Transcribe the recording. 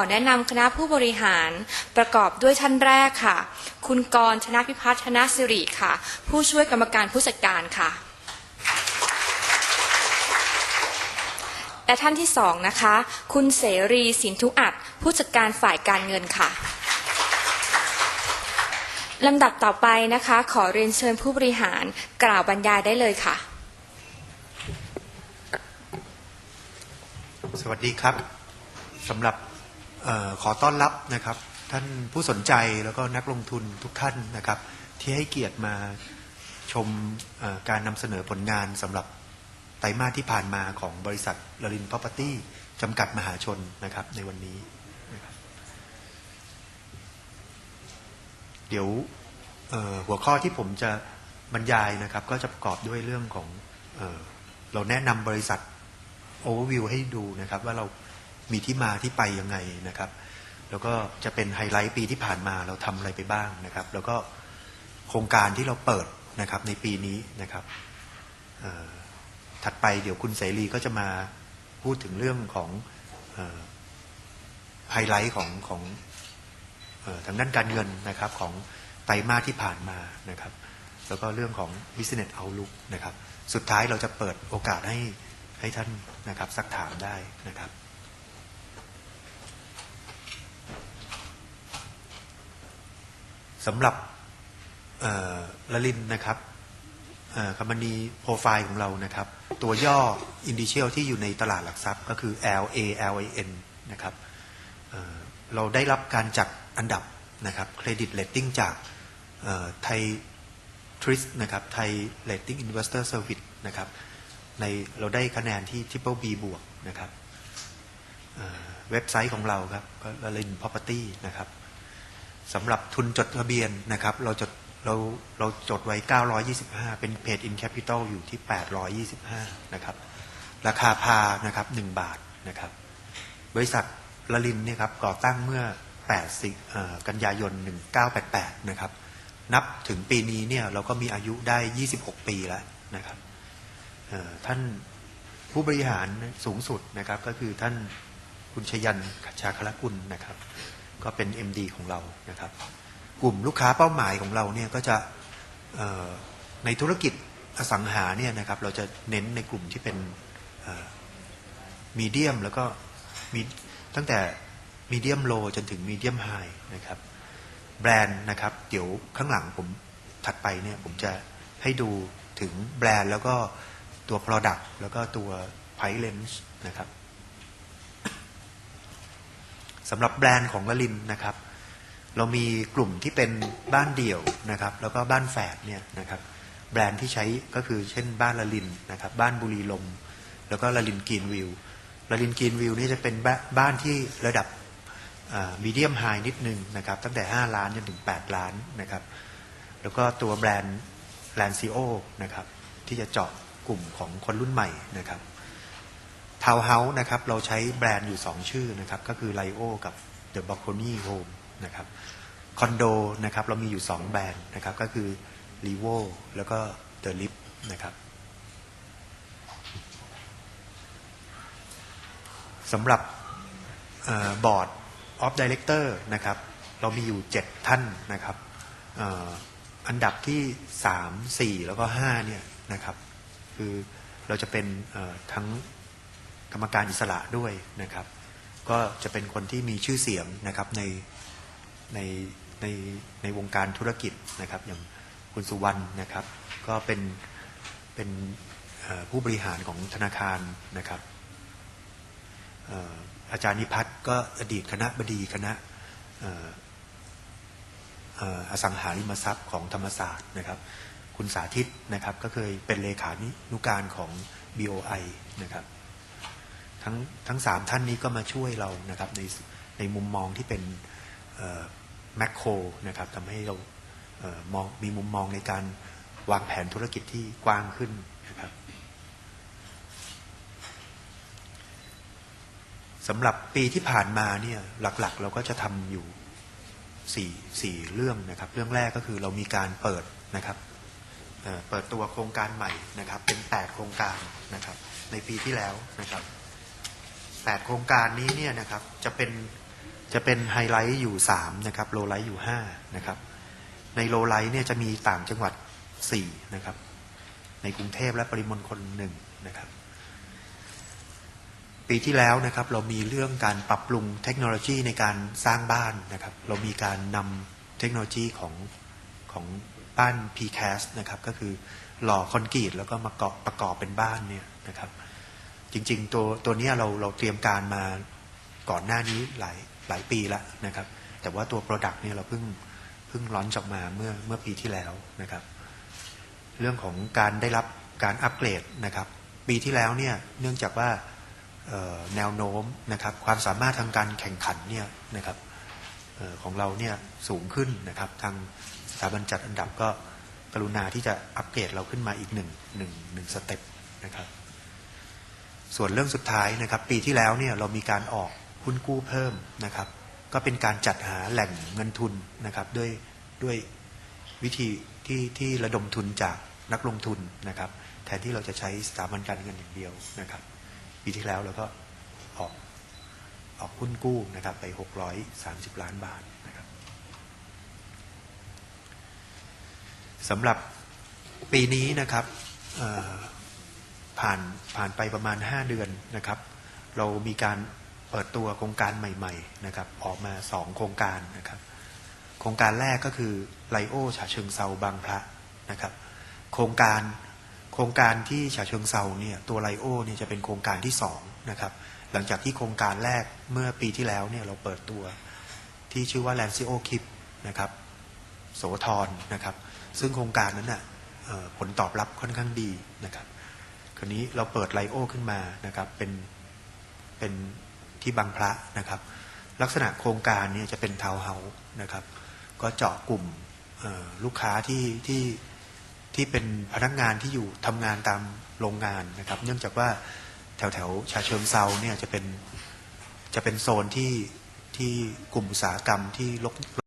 ขอแนะนำคณะผู้บริหารประกอบด้วยท่านแรกค่ะ คุณกรณ์ธนพิพัฒน์ธนสิริค่ะ ผู้ช่วยกรรมการผู้จัดการค่ะ และท่านที่สองนะคะ คุณเสรีสินทุอัดผู้จัดการฝ่ายการเงินค่ะลำดับต่อไปนะคะ ขอเรียนเชิญผู้บริหารกล่าวบรรยายได้เลยค่ะ สวัสดีครับสำหรับ ขอต้อนรับนะครับ ท่านผู้สนใจแล้วก็นักลงทุนทุกท่านนะครับ ที่ให้เกียรติมาชมการนำเสนอผลงานสำหรับไตรมาสที่ผ่านมาของบริษัทลลินพ r o p e r t y จำกัดมหาชนนะครับในวันนี้นะครับเดี๋ยวหัวข้อที่ผมจะบรรยายนะครับ ก็จะประกอบด้วยเรื่องของเออเราแนะนำบริษัทโอเวอร์วิวให้ดูนะครับ ว่าเรา มีที่มาที่ไปยังไงนะครับ แล้วก็จะเป็นไฮไลท์ปีที่ผ่านมาเราทำอะไรไปบ้างนะครับ แล้วก็โครงการที่เราเปิดนะครับในปีนี้นะครับถัดไปเดี๋ยวคุณเสรีก็จะมาพูดถึงเรื่องของไฮไลท์ของของออทางด้านการเงินนะครับของไตรมาสที่ผ่านมานะครับ แล้วก็เรื่องของ business outlook นะครับ สุดท้ายเราจะเปิดโอกาสให้ให้ท่านนะครับซักถามได้นะครับ สำหรับละลินนะครับคำนีโปรไฟล์ของเรานะครับ ตัวย่ออินดิเชียลที่อยู่ในตลาดหลักทรัพย์ก็คือ L A L A N นะครับเเราได้รับการจัดอันดับนะครับเครดิตเลตติ้งจากไทยทริสนะครับไทยเลตติ้งอินเวสเตอร์เซอร์วิสนะครับในเราได้คะแนนที่ Triple B บวกนะครับเเว็บไซต์ของเราครับก็ละลิน Property นะครับ สำหรับทุนจดทะเบียนนะครับ เราจดเราเราจดไว้ 925 เป็นเพจ in capital อยู่ที่ 825 นะครับ ราคาพานะครับ 1 บาทนะครับ บริษัทละลินเนี่ยครับก่อตั้งเมื่อ8สิเอ่อกันยายน 1988 นะครับ นับถึงปีนี้เนี่ยเราก็มีอายุได้ 26 ปีแล้วนะครับท่านผู้บริหารสูงสุดนะครับ ก็คือท่านคุณชยันชชาคลกุลนะครับ ก็เป็น MD ของเรานะครับ กลุ่มลูกค้าเป้าหมายของเราเนี่ยก็จะในธุรกิจอสังหาเนี่ยนะครับเราจะเน้นในกลุ่มที่เป็นมีเดียมแล้วก็มีตั้งแต่มีเดียมโลจนถึงมีเดียมไฮนะครับแบรนด์นะครับ เดี๋ยวข้างหลังผมถัดไปเนี่ยผมจะให้ดูถึงแบรนด์แล้วก็ตัว Product แล้วก็ตัว Price Range นะครับ สำหรับแบรนด์ของละลินนะครับ เรามีกลุ่มที่เป็นบ้านเดี่ยวนะครับ แล้วก็บ้านแฝดเนี่ยนะครับ แบรนด์ที่ใช้ก็คือเช่นบ้านละลินนะครับ บ้านบุรีลม แล้วก็ละลินกรีนวิวละลินกรีนวิวนี่จะเป็นบ้านที่ระดับมีเดียมไฮนิดนึงนะครับ ตั้งแต่ 5 ล้านจนถึง 8 ล้านนะครับ แล้วก็ตัวแบรนด์แลนซิโอนะครับ ที่จะเจาะกลุ่มของคนรุ่นใหม่นะครับาวน์เฮาส์นะครับเราใช้แบรนด์อยู่ 2 ชื่อนะครับก็คือไลโอกับ The b a l c o n y Home นะครับคอนโดนะครับเรามีอยู่ 2 แบรนด์นะครับก็คือ r e v o แล้วก็ The Lip นะครับสำหรับบอร์ดออฟดีเลกเตอร์นะครับเรามีอยู่ 7 ท่านนะครับออันดับที่ 3 4 แล้วก็5เนี่ยนะครับคือเราจะเป็นทั้ง กรรมการอิสระด้วยนะครับ ก็จะเป็นคนที่มีชื่อเสียงนะครับในในในในวงการธุรกิจนะครับ อย่างคุณสุวรรณนะครับ ก็เป็นเป็นผู้บริหารของธนาคารนะครับอาจารย์นิพัฒน์ก็อดีตคณะบดีคณะเอ่อเอ่ออสังหาริมทรัพย์ของธรรมศาสตร์นะครับ คุณสาธิตนะครับก็เคยเป็นเลขานุการของ BOI นะครับ ทั้งทั้งสามท่านนี้ก็มาช่วยเรานะครับในในมุมมองที่เป็นแมคโครนะครับทำให้เราเออมองมีมุมมองในการวางแผนธุรกิจที่กว้างขึ้นนะครับสำหรับปีที่ผ่านมาเนี่ยหลักๆ เราก็จะทำอยู่สี่สี่เรื่องนะครับ เรื่องแรกก็คือเรามีการเปิดนะครับเเปิดตัวโครงการใหม่นะครับ เป็นแปดโครงการนะครับ ในปีที่แล้วนะครับ แปดโครงการนี้เนี่ยนะครับจะเป็นจะเป็นไฮไลท์อยู่ 3 นะครับโลไลท์อยู่ 5 นะครับ ในโลไลท์เนี่ยจะมีต่างจังหวัด 4 นะครับ ในกรุงเทพและปริมณฑลหนึ่งนะครับ ปีที่แล้วนะครับเรามีเรื่องการปรับปรุงเทคโนโลยีในการสร้างบ้านนะครับ เรามีการนำเทคโนโลยีของของบ้าน PCAS นะครับก็คือหล่อคอนกรีตแล้วก็มาเกาะประกอบเป็นบ้านเนี่ยนะครับ จริง ๆ ตัวตัวนี้เราเราเตรียมการมาก่อนหน้านี้หลายหลายปีแล้วนะครับ แต่ว่าตัว Product เนี่ยเราเพิ่งเพิ่งร้อนออกมาเมื่อเมื่อปีที่แล้วนะครับ เรื่องของการได้รับการอัปเกรดนะครับ ปีที่แล้วเนี่ยเนื่องจากว่าแนวโน้มนะครับ ความสามารถทางการแข่งขันเนี่ยนะครับออของเราเนี่ยสูงขึ้นนะครับ ทางสถาบันจัดอันดับก็กรุณาที่จะอัปเกรดเราขึ้นมาอีกหนึ่งหนึ่งหนึ่งสเต็ปนะครับ ส่วนเรื่องสุดท้ายนะครับ ปีที่แล้วเนี่ยเรามีการออกหุ้นกู้เพิ่มนะครับ ก็เป็นการจัดหาแหล่งเงินทุนนะครับด้วยด้วยวิธีที่ที่ระดมทุนจากนักลงทุนนะครับ แทนที่เราจะใช้สถาบันการเงินอย่างเดียวนะครับ ปีที่แล้วเราก็ออกออกหุ้นกู้นะครับไป 630 ล้านบาทนะครับสำหรับปีนี้นะครับ ผ่านผ่านไปประมาณ 5 เดือนนะครับ เรามีการเปิดตัวโครงการใหม่ๆนะครับออกมา 2 โครงการนะครับ โครงการแรกก็คือไลโอฉะเชิงเซาบางพระนะครับ โครงการโครงการที่ฉะเชิงเซาเนี่ยตัวไลโอเนี่ยจะเป็นโครงการที่2นะครับหลังจากที่โครงการแรกเมื่อปีที่แล้วเนี่ยเราเปิดตัวที่ชื่อว่าแลนซิโอคิปนะครับโสธรนะครับ ซึ่งโครงการนั้นน่ะเอ่อผลตอบรับค่อนข้างดีนะครับ คราวนี้เราเปิดไลโอขึ้นมานะครับเป็นเป็นที่บางพระนะครับ ลักษณะโครงการนี่ยจะเป็นทาวน์เฮาส์นะครับ ก็เจาะกลุ่มลูกค้าที่ที่ที่เป็นพนักงานที่อยู่ทำงานตามโรงงานนะครับ เนื่องจากว่าแถวแถวชาเชิงเซาเนี่ยจะเป็นจะเป็นโซนที่ที่กลุ่มอุตสาหกรรมที่ลก